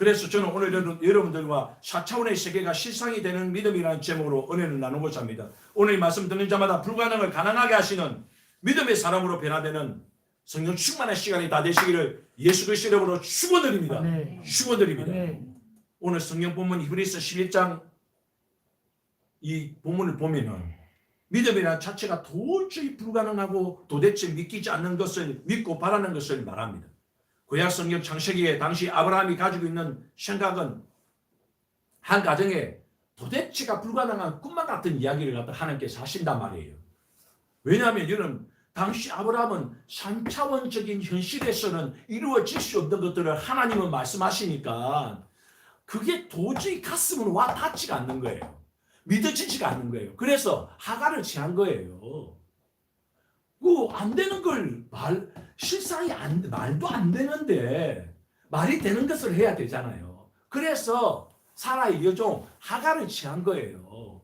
그래서 저는 오늘 여러분- 여러분들과 4차원의 세계가 실상이 되는 믿음이라는 제목으로 은혜를 나누고자 합니다. 오늘 이 말씀 듣는 자마다 불가능을 가능하게 하시는 믿음의 사람으로 변화되는 성령 충만한 시간이 다 되시기를 예수 그리스도 이름으로 축원드립니다. 네. 축원드립니다. 네. 오늘 성경 본문 히브리서 11장 이 본문을 보면은 믿음이라는 자체가 도저히 불가능하고 도대체 믿기지 않는 것을 믿고 바라는 것을 말합니다. 구약 성경 창세기에 당시 아브라함이 가지고 있는 생각은 한 가정에 도대체가 불가능한 꿈만 같은 이야기를 갖다 하나님께서 하신단 말이에요. 왜냐하면 이런 당시 아브라함은 3차원적인 현실에서는 이루어질 수 없는 것들을 하나님은 말씀하시니까 그게 도저히 가슴으로 와 닿지가 않는 거예요. 믿어지지가 않는 거예요. 그래서 하가를 취한 거예요. 그안 되는 걸 말, 실상이 안, 말도 안 되는데 말이 되는 것을 해야 되잖아요. 그래서 사라의 여종 하가를 취한 거예요.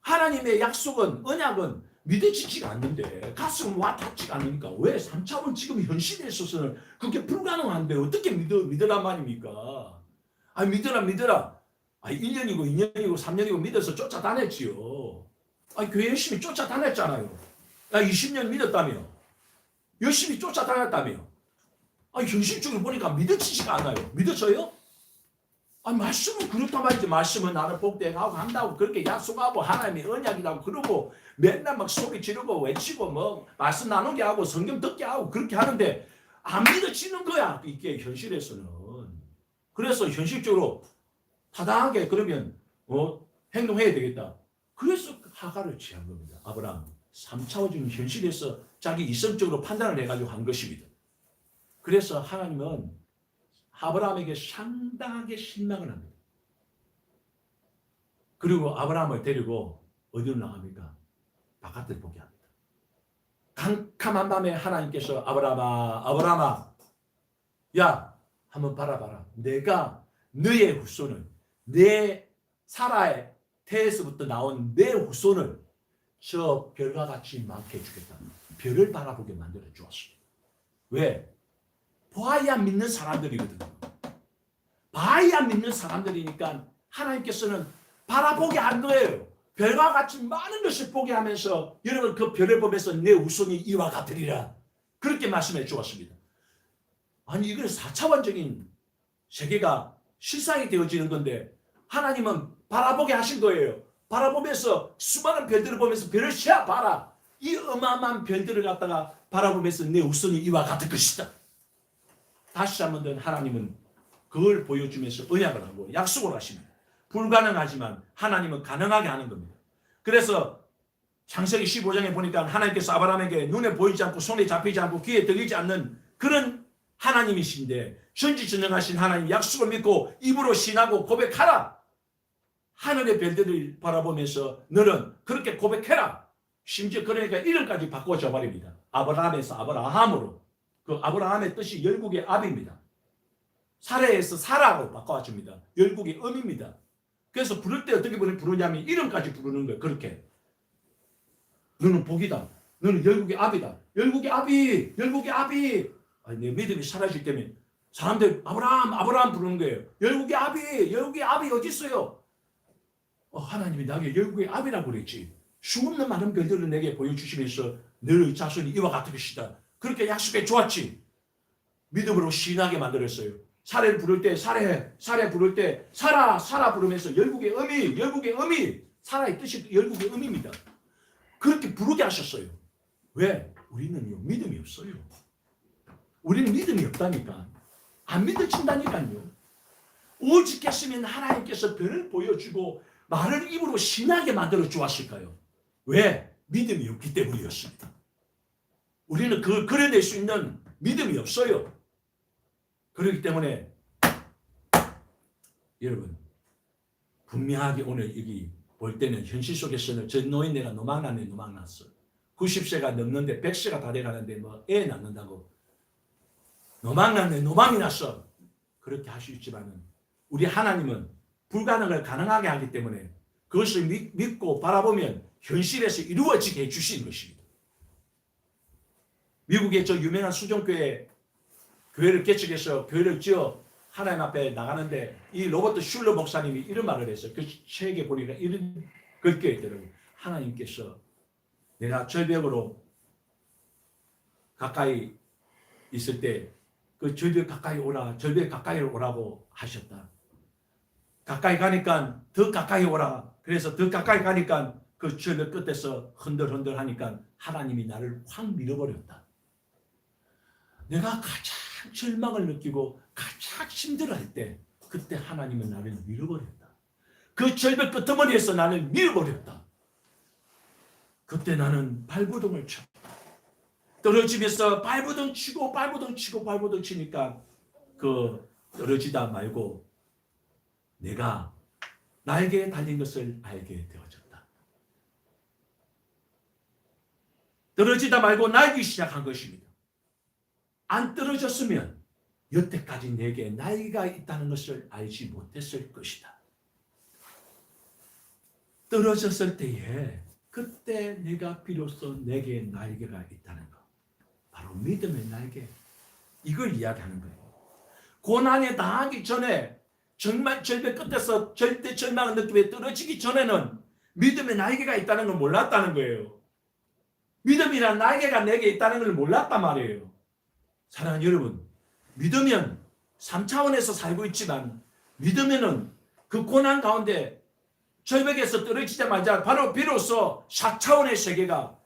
하나님의 약속은, 언약은 믿어지지가 않는데 가슴 와 닿지가 않으니까 왜 3차원 지금 현실에 있어서는 그게 불가능한데 어떻게 믿어, 믿으란 말입니까? 아 믿어라 믿어라. 아 1년이고 2년이고 3년이고 믿어서 쫓아다녔지요. 아 교회 열심히 쫓아다녔잖아요. 야 20년 믿었다며. 열심히 쫓아다녔다며. 아 현실적으로 보니까 믿어지지가 않아요. 믿어져요? 아 말씀은 그렇단 말이지. 말씀은 나를 복되하고 한다고 그렇게 약속하고 하나님의 언약이라고 그러고 맨날 막 소리 지르고 외치고 뭐 말씀 나누게 하고 성경 듣게 하고 그렇게 하는데 안 믿어지는 거야. 이게 현실에서는. 그래서 현실적으로 타당하게 그러면 어, 행동해야 되겠다. 그래서 하가를 취한 겁니다. 아브라함 3차원적인 현실에서 자기 이성적으로 판단을 해가지고 한 것입니다. 그래서 하나님은 아브라함에게 상당하게 실망을 합니다. 그리고 아브라함을 데리고 어디로 나갑니까? 바깥을 보게 합니다. 캄캄한 밤에 하나님께서 아브라함아, 아브라함아, 야, 한번 바라봐라. 내가 너의 후손을 내 사라의 태에서부터 나온 내 후손을 저 별과 같이 많게 해주겠다. 별을 바라보게 만들어 주었습니다. 왜? 봐야 믿는 사람들이거든요. 봐야 믿는 사람들이니까 하나님께서는 바라보게 한 거예요. 별과 같이 많은 것을 보게 하면서 여러분 그 별을 보면서 내 후손이 이와 같으리라. 그렇게 말씀해 주었습니다. 아니 이건 4차원적인 세계가 실상이 되어지는 건데 하나님은 바라보게 하신 거예요. 바라보면서 수많은 별들을 보면서 별을 세어 봐라. 이 어마어마한 별들을 갖다가 바라보면서 내 우선이 이와 같을 것이다. 다시 한번 더 하나님은 그걸 보여주면서 언약을 하고 약속을 하십니다. 불가능하지만 하나님은 가능하게 하는 겁니다. 그래서 창세기 15장에 보니까 하나님께서 아브라함에게 눈에 보이지 않고 손에 잡히지 않고 귀에 들리지 않는 그런 하나님이신데 전지전능하신 하나님 약속을 믿고 입으로 신하고 고백하라. 하늘의 별들을 바라보면서 너는 그렇게 고백해라. 심지어 그러니까 이름까지 바꿔줘 버립니다. 아브라함에서 아브라함으로. 그 아브라함의 뜻이 열국의 압입니다. 사례에서 사라로 바꿔줍니다. 열국의 음입니다. 그래서 부를 때 어떻게 부르냐면 이름까지 부르는 거예요. 그렇게. 너는 복이다. 너는 열국의 압이다. 열국의 압이, 열국의 압이. 아니, 내 믿음이 사라질 때면 사람들 아브라함, 아브라함 부르는 거예요. 열국의 압이, 열국의 압이 어디 있어요? 어, 하나님이 나에게 열국의 압이라고 그랬지. 수없는 많은 별들을 내게 보여주시면서 너의 자손이 이와 같을 것이다. 그렇게 약속해 주었지. 믿음으로 신하게 만들었어요. 사례 부를 때 사례, 사례 부를 때 사라, 사라 부르면서 열국의 의미, 열국의 의미, 사라의 뜻이 열국의 의미입니다. 그렇게 부르게 하셨어요. 왜? 우리는요, 믿음이 없어요. 우리는 믿음이 없다니까. 안 믿어진다니까요. 오직했으면 하나님께서 별을 보여주고 말을 입으로 신하게 만들어 주었을까요? 왜? 믿음이 없기 때문이었습니다. 우리는 그걸 그려낼 수 있는 믿음이 없어요. 그렇기 때문에 여러분 분명하게 오늘 여기 볼 때는 현실 속에서는 저 노인네가 노망났네 노망났어. 90세가 넘는데 100세가 다 돼가는데 뭐 애 낳는다고 노망났네 노망이 났어. 그렇게 할 수 있지만은 우리 하나님은 불가능을 가능하게 하기 때문에 그것을 믿, 믿고 바라보면 현실에서 이루어지게 해주신 것입니다. 미국의 저 유명한 수종교회 교회를 개척해서 교회를 지어 하나님 앞에 나가는데 이 로버트 슐러 목사님이 이런 말을 했어요. 그 책에 보니까 이런 글게 있더라고요. 하나님께서 내가 절벽으로 가까이 있을 때 그 절벽 가까이 오라, 절벽 가까이 오라고 하셨다. 가까이 가니까 더 가까이 오라. 그래서 더 가까이 가니까 그 절벽 끝에서 흔들흔들 하니까 하나님이 나를 확 밀어버렸다. 내가 가장 절망을 느끼고 가장 힘들어할 때 그때 하나님은 나를 밀어버렸다. 그 절벽 끄트머리에서 나를 밀어버렸다. 그때 나는 발부둥을 쳤다. 떨어지면서 발부둥 치고 발부둥 치고 발부둥 치니까 그 떨어지다 말고 내가 날개에 달린 것을 알게 되어졌다. 떨어지다 말고 날기 시작한 것입니다. 안 떨어졌으면 여태까지 내게 날개가 있다는 것을 알지 못했을 것이다. 떨어졌을 때에 그때 내가 비로소 내게 날개가 있다는 것. 바로 믿음의 날개. 이걸 이야기하는 거예요. 고난에 당하기 전에 정말 절벽 끝에서 절대 절망을 느끼며 떨어지기 전에는 믿음의 날개가 있다는 걸 몰랐다는 거예요. 믿음이란 날개가 내게 있다는 걸 몰랐단 말이에요. 사랑하는 여러분, 믿으면 3차원에서 살고 있지만 믿으면은 그 고난 가운데 절벽에서 떨어지자마자 바로 비로소 4차원의 세계가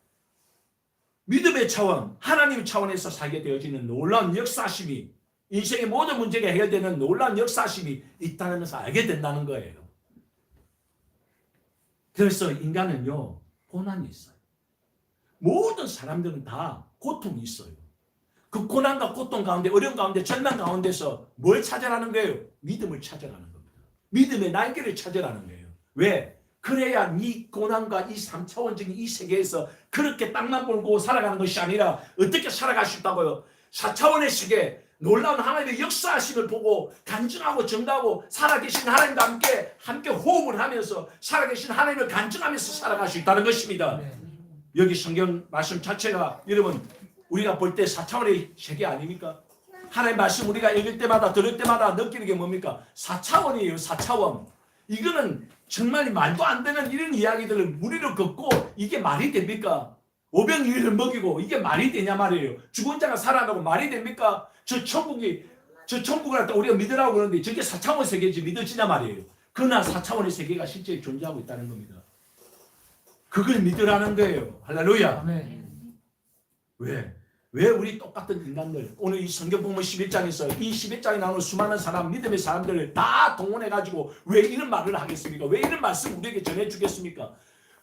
믿음의 차원, 하나님 차원에서 살게 되어지는 놀라운 역사심이 인생의 모든 문제가 해결되는 놀라운 역사심이 있다는 것을 알게 된다는 거예요. 그래서 인간은요, 고난이 있어요. 모든 사람들은 다 고통이 있어요. 그 고난과 고통 가운데, 어려움 가운데, 절망 가운데서 뭘 찾아라는 거예요? 믿음을 찾아라는 겁니다. 믿음의 날개를 찾아라는 거예요. 왜? 그래야 이 고난과 이 3차원적인 이 세계에서 그렇게 땅만 보고 살아가는 것이 아니라 어떻게 살아갈 수 있다고요? 4차원의 세계, 놀라운 하나님의 역사하심을 보고 간증하고 정다하고 살아계신 하나님과 함께 함께 호흡을 하면서 살아계신 하나님을 간증하면서 살아갈 수 있다는 것입니다. 여기 성경 말씀 자체가 여러분 우리가 볼때 4차원의 세계 아닙니까? 하나님 말씀 우리가 읽을 때마다 들을 때마다 느끼는 게 뭡니까? 4차원이에요. 4차원. 이거는 정말 말도 안 되는 이런 이야기들을 무리로 걷고 이게 말이 됩니까? 오병이어를 먹이고 이게 말이 되냐 말이에요. 죽은 자가 살아나고 말이 됩니까? 저 천국이 저 천국을 갖다 우리가 믿으라고 그러는데 저게 4차원 세계지 믿어지냐 말이에요. 그러나 4차원의 세계가 실제 존재하고 있다는 겁니다. 그걸 믿으라는 거예요. 할렐루야. 아멘. 왜? 왜 우리 똑같은 인간들 오늘 이 성경 본문 11장에서 이 11장에 나오는 수많은 사람 믿음의 사람들을 다 동원해 가지고 왜 이런 말을 하겠습니까? 왜 이런 말씀 우리에게 전해 주겠습니까?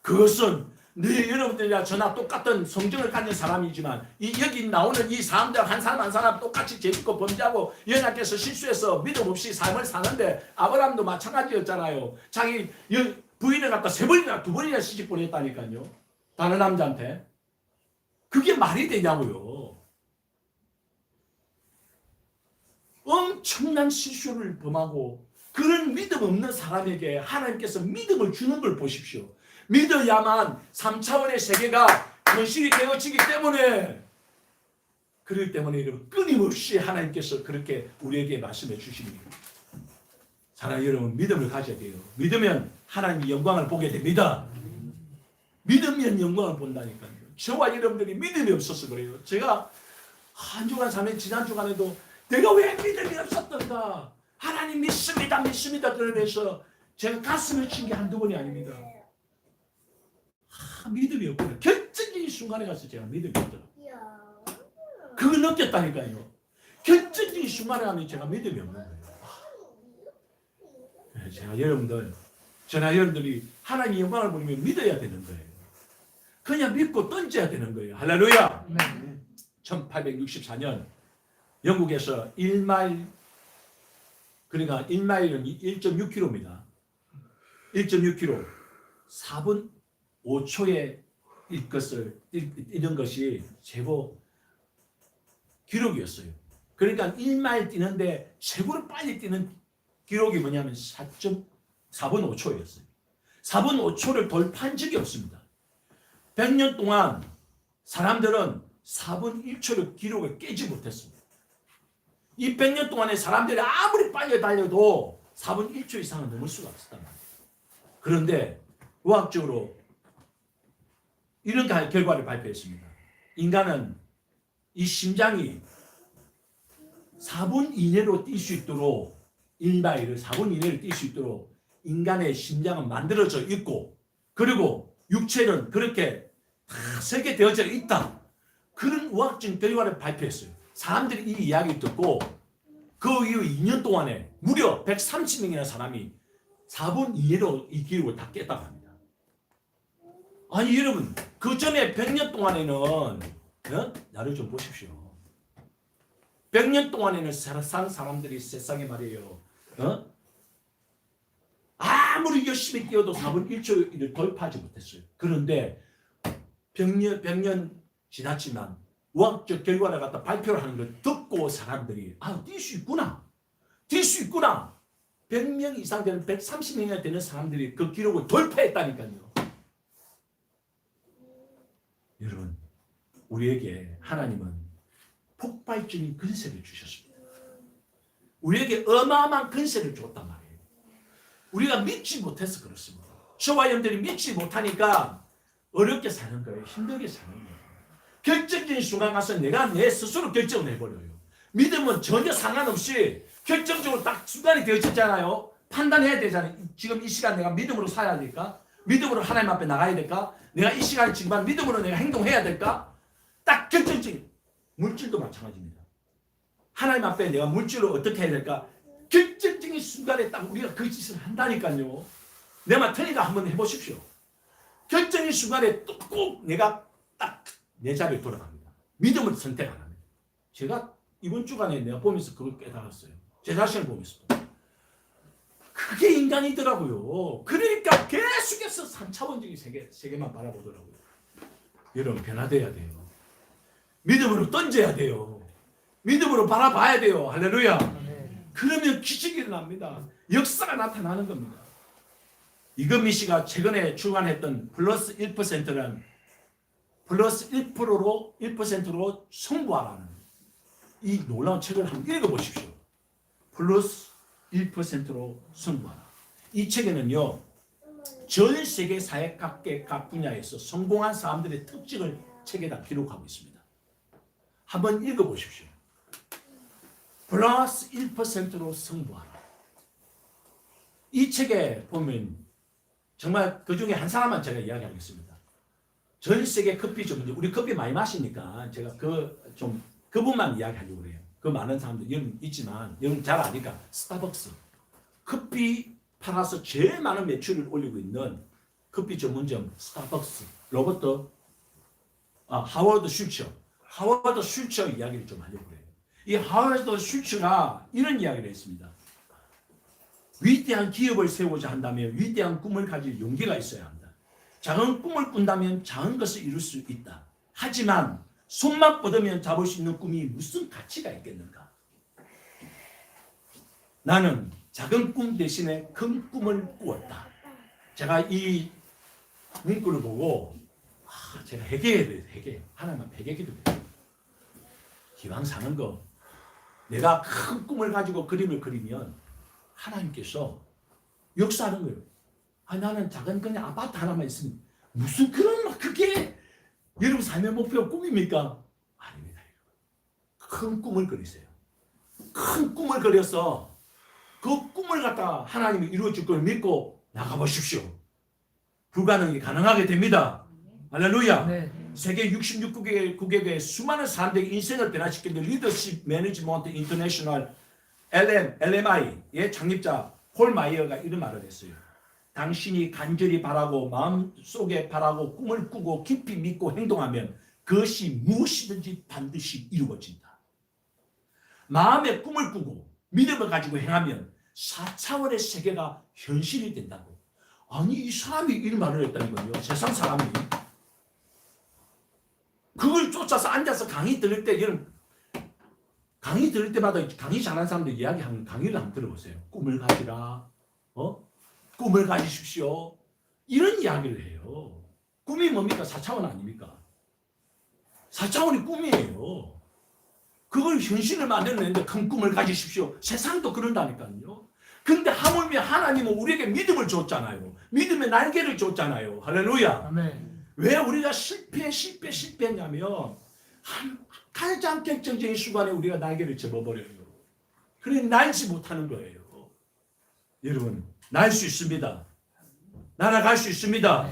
그것은 네 여러분들이나 저나 똑같은 성정을 가진 사람이지만 이 여기 나오는 이 사람들 한 사람 한 사람 똑같이 죄짓고 범죄하고 연약해서 실수해서 믿음 없이 삶을 사는데 아브라함도 마찬가지였잖아요. 자기 여- 부인을 갖다 세 번이나 두 번이나 시집 보냈다니까요. 다른 남자한테. 그게 말이 되냐고요. 엄청난 실수를 범하고 그런 믿음 없는 사람에게 하나님께서 믿음을 주는 걸 보십시오. 믿어야만 3차원의 세계가 현실이 되어지기 때문에 그렇기 때문에 여러분 끊임없이 하나님께서 그렇게 우리에게 말씀해 주십니다. 사랑하는 여러분 믿음을 가져야 돼요. 믿으면 하나님의 영광을 보게 됩니다. 믿으면 영광을 본다니까요. 저와 여러분들이 믿음이 없어서 그래요. 제가 한 주간 삼일 지난 주간에도 내가 왜 믿음이 없었던가? 하나님 믿습니다, 믿습니다. 그러면서 제가 가슴을 친 게 한두 번이 아닙니다. 아, 믿음이 없구나. 결정적인 순간에 가서 제가 믿음이 없더라. 그걸 느꼈다니까요. 결정적인 순간에 가면 제가 믿음이 없는 거예요. 아. 제가 여러분들, 저나 여러분들이 하나님의 영광을 보면 믿어야 되는 거예요. 그냥 믿고 던져야 되는 거예요. 할렐루야! 네. 1864년 영국에서 1마일 그러니까 1마일은 1.6km입니다. 1.6km 4분 5초에 일 것을 뛰는 것이 최고 기록이었어요. 그러니까 1마일 뛰는데 최고로 빨리 뛰는 기록이 뭐냐면 4.4분 5초였어요. 4분 5초를 돌파한 적이 없습니다. 100년 동안 사람들은 4분 1초를 기록을 깨지 못했습니다. 이 100년 동안에 사람들이 아무리 빨리 달려도 4분 1초 이상은 넘을 수가 없었단 말이에요. 그런데 의학적으로 이런 가- 결과를 발표했습니다. 인간은 이 심장이 4분 이내로 뛸 수 있도록 1마일을 4분 이내로 뛸 수 있도록 인간의 심장은 만들어져 있고 그리고 육체는 그렇게 다 설계되어져 있다. 그런 의학적 결과를 발표했어요. 사람들이 이 이야기를 듣고 그 이후 2년 동안에 무려 130명이나 사람이 4분 이내로 이 기록을 다 깼다고 합니다. 아니 여러분 그 전에 100년 동안에는 어? 나를 좀 보십시오. 100년 동안에는 살- 산 사람들이 세상에 말이에요. 어? 아무리 열심히 뛰어도 4분 1초를 돌파하지 못했어요. 그런데 100년, 100년 지났지만 의학적 결과를 갖다 발표를 하는 걸 듣고 사람들이 아, 뛸 수 있구나. 뛸 수 있구나. 100명 이상 되는 130명이나 되는 사람들이 그 기록을 돌파했다니까요. 여러분, 우리에게 하나님은 폭발적인 근세를 주셨습니다. 우리에게 어마어마한 근세를 줬단 말이에요. 우리가 믿지 못해서 그렇습니다. 저와 여러분들이 믿지 못하니까 어렵게 사는 거예요. 힘들게 사는 거예요. 결정적인 순간 가서 내가 내 스스로 결정을 해버려요. 믿음은 전혀 상관없이 결정적으로 딱 순간이 되어졌잖아요. 판단해야 되잖아요. 지금 이 시간 내가 믿음으로 살아야 될까? 믿음으로 하나님 앞에 나가야 될까? 내가 이 시간에 지금 믿음으로 내가 행동해야 될까? 딱 결정적인 물질도 마찬가지입니다. 하나님 앞에 내가 물질로 어떻게 해야 될까? 결정적인 순간에 딱 우리가 그 짓을 한다니까요. 내 말 틀리가 한번 해보십시오. 결정의 순간에 또꼭 내가 딱 내 자리에 돌아갑니다. 믿음을 선택 안 합니다. 제가 이번 주간에 내가 보면서 그걸 깨달았어요. 제 자신을 보면서. 그게 인간이더라고요. 그러니까 계속해서 3차원적인 세계, 세계만 바라보더라고요. 여러분 변화돼야 돼요. 믿음으로 던져야 돼요. 믿음으로 바라봐야 돼요. 할렐루야. 그러면 기적이 일어납니다. 역사가 나타나는 겁니다. 이건미 씨가 최근에 출간했던 플러스 1%란 플러스 1%로 1%로 성부하라는 이 놀라운 책을 한번 읽어보십시오. 플러스 1%로 성부하라. 이 책에는요, 전 세계 사회 각계 각 분야에서 성공한 사람들의 특징을 책에다 기록하고 있습니다. 한번 읽어보십시오. 플러스 1%로 승부하라. 이 책에 보면 정말 그 중에 한 사람만 제가 이야기하겠습니다. 전 세계 커피 전문점, 우리 커피 많이 마시니까 제가 그 좀 그분만 이야기하려고 그래요. 그 많은 사람들 여러분 있지만 여러분 잘 아니까 스타벅스 커피 팔아서 제일 많은 매출을 올리고 있는 커피 전문점 스타벅스 로버트 아, 하워드 슈처 하워드 슈처 이야기를 좀 하려고 그래요. 이 하워드 슈처가 이런 이야기를 했습니다. 위대한 기업을 세우고자 한다면 위대한 꿈을 가질 용기가 있어야 한다. 작은 꿈을 꾼다면 작은 것을 이룰 수 있다. 하지만 손만 뻗으면 잡을 수 있는 꿈이 무슨 가치가 있겠는가? 나는 작은 꿈 대신에 큰 꿈을 꾸었다. 제가 이 문구를 보고 아, 제가 회개해야 돼, 회개. 하나님 회개 기도해요. 기왕 사는 거 내가 큰 꿈을 가지고 그림을 그리면 하나님께서 역사하는 거예요. 아, 나는 작은 그냥 아파트 하나만 있으면 무슨 그런 막 그게 여러분 삶의 목표 꿈입니까? 아닙니다. 큰 꿈을 그리세요. 큰 꿈을 그려서 그 꿈을 갖다 하나님이 이루어 줄 걸 믿고 나가보십시오. 불가능이 가능하게 됩니다. 할렐루야. 네. 세계 66국의 국외의 수많은 사람들의 인생을 변화시키는 리더십 매니지먼트 인터내셔널 LM, LMI의 창립자 폴 마이어가 이런 말을 했어요. 당신이 간절히 바라고 마음속에 바라고 꿈을 꾸고 깊이 믿고 행동하면 그것이 무엇이든지 반드시 이루어진다. 마음의 꿈을 꾸고 믿음을 가지고 행하면 4차원의 세계가 현실이 된다고. 아니 이 사람이 이런 말을 했다니까요. 세상 사람이. 그걸 쫓아서 앉아서 강의 들을 때 여러분 강의 들을 때마다 강의 잘하는 사람들 이야기하는 강의를 한번 들어보세요. 꿈을 가지라. 어? 꿈을 가지십시오. 이런 이야기를 해요. 꿈이 뭡니까? 4차원 아닙니까? 4차원이 꿈이에요. 그걸 현실을 만들어내는데 큰 꿈을 가지십시오. 세상도 그런다니까요. 근데 하물며 하나님은 우리에게 믿음을 줬잖아요. 믿음의 날개를 줬잖아요. 할렐루야. 아멘. 왜 우리가 실패, 실패, 실패했냐면 한, 가장 결정적인 순간에 우리가 날개를 접어버려요. 그래 날지 못하는 거예요. 여러분 날 수 있습니다. 날아갈 수 있습니다.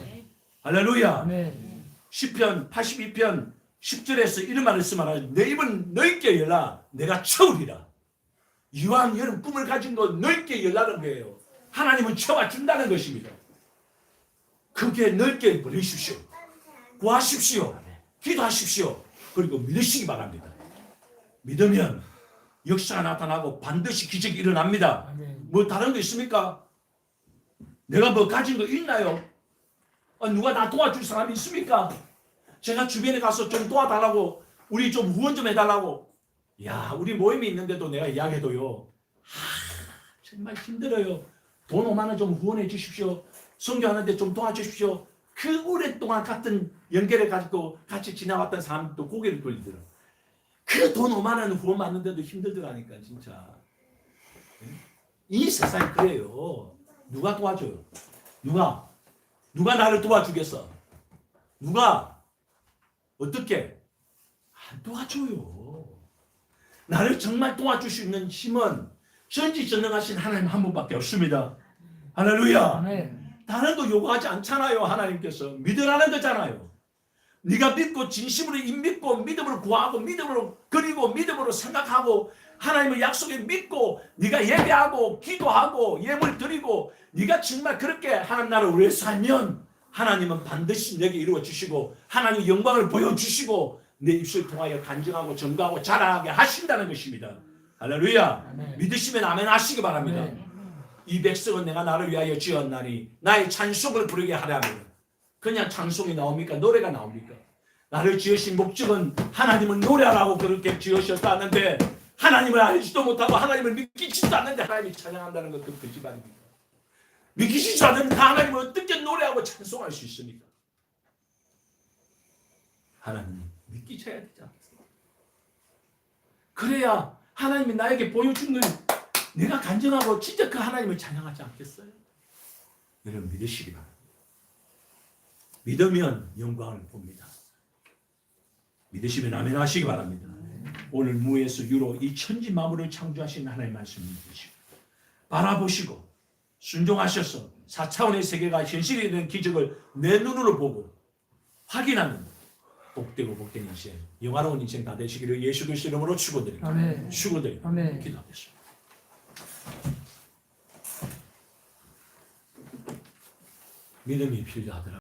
할렐루야. 아멘. 10편 82편 10절에서 이런 말을 쓰면 내 입은 넓게 열라 내가 채우리라. 이왕 여름 꿈을 가진 거 넓게 열라는 거예요. 하나님은 채워준다는 것입니다. 크게 넓게 벌리십시오. 구하십시오. 기도하십시오. 그리고 믿으시기 바랍니다. 믿으면 역사가 나타나고 반드시 기적이 일어납니다. 뭐 다른 거 있습니까? 내가 뭐 가진 거 있나요? 어, 누가 나 도와줄 사람이 있습니까? 제가 주변에 가서 좀 도와달라고 우리 좀 후원 좀 해달라고. 야 우리 모임이 있는데도 내가 이야기해도요. 하, 정말 힘들어요. 돈 5만 원 좀 후원해 주십시오. 성교하는데 좀 도와주십시오. 그 오랫동안 같은 연결을 가지고 같이 지나왔던 사람도 고개를 돌리더라 그 돈 5만 원 후원 받는데도 힘들더라니까 진짜. 이 세상이 그래요. 누가 도와줘요? 누가? 누가 나를 도와주겠어? 누가? 어떻게? 안 도와줘요. 나를 정말 도와줄 수 있는 힘은 전지전능하신 하나님 한 분밖에 없습니다. 할렐루야. 다른 거 요구하지 않잖아요. 하나님께서 믿으라는 거잖아요. 네가 믿고 진심으로 입 믿고 믿음으로 구하고 믿음으로 그리고 믿음으로 생각하고 하나님의 약속에 믿고 네가 예배하고 기도하고 예물 드리고 네가 정말 그렇게 하나님 나라를 위해 살면 하나님은 반드시 내게 이루어 주시고 하나님의 영광을 보여 주시고 내 입술 통하여 간증하고 전가하고 자랑하게 하신다는 것입니다. 할렐루야. 아멘. 믿으시면 아멘 하시기 바랍니다. 아멘. 이 백성은 내가 나를 위하여 지었나니 나의 찬송을 부르게 하라면 그냥 찬송이 나옵니까? 노래가 나옵니까? 나를 지으신 목적은 하나님을 노래하라고 그렇게 지으셨다는데 하나님을 알지도 못하고 하나님을 믿기지도 않는데 하나님이 찬양한다는 것도 거짓말입니다. 믿기지도 않는 그 하나님을 어떻게 노래하고 찬송할 수 있습니까? 하나님 믿기셔야 되지 않습니까? 그래야 하나님이 나에게 보여준 걸 내가 간증하고 진짜 그 하나님을 찬양하지 않겠어요? 여러분 믿으시기 바랍니다. 믿으면 영광을 봅니다. 믿으시면 아멘 하시기 바랍니다. 오늘 무에서 유로 이 천지 만물을 창조하신 하나님 말씀 믿으시고 바라보시고 순종하셔서 4차원의 세계가 현실이 된 기적을 내 눈으로 보고 확인하는 복되고 복된 인생 영화로운 인생 다 되시기를 예수 그리스도 이름으로 축원드립니다. 축원드립니다. 기도하겠습니다. 믿음이 필요하더라.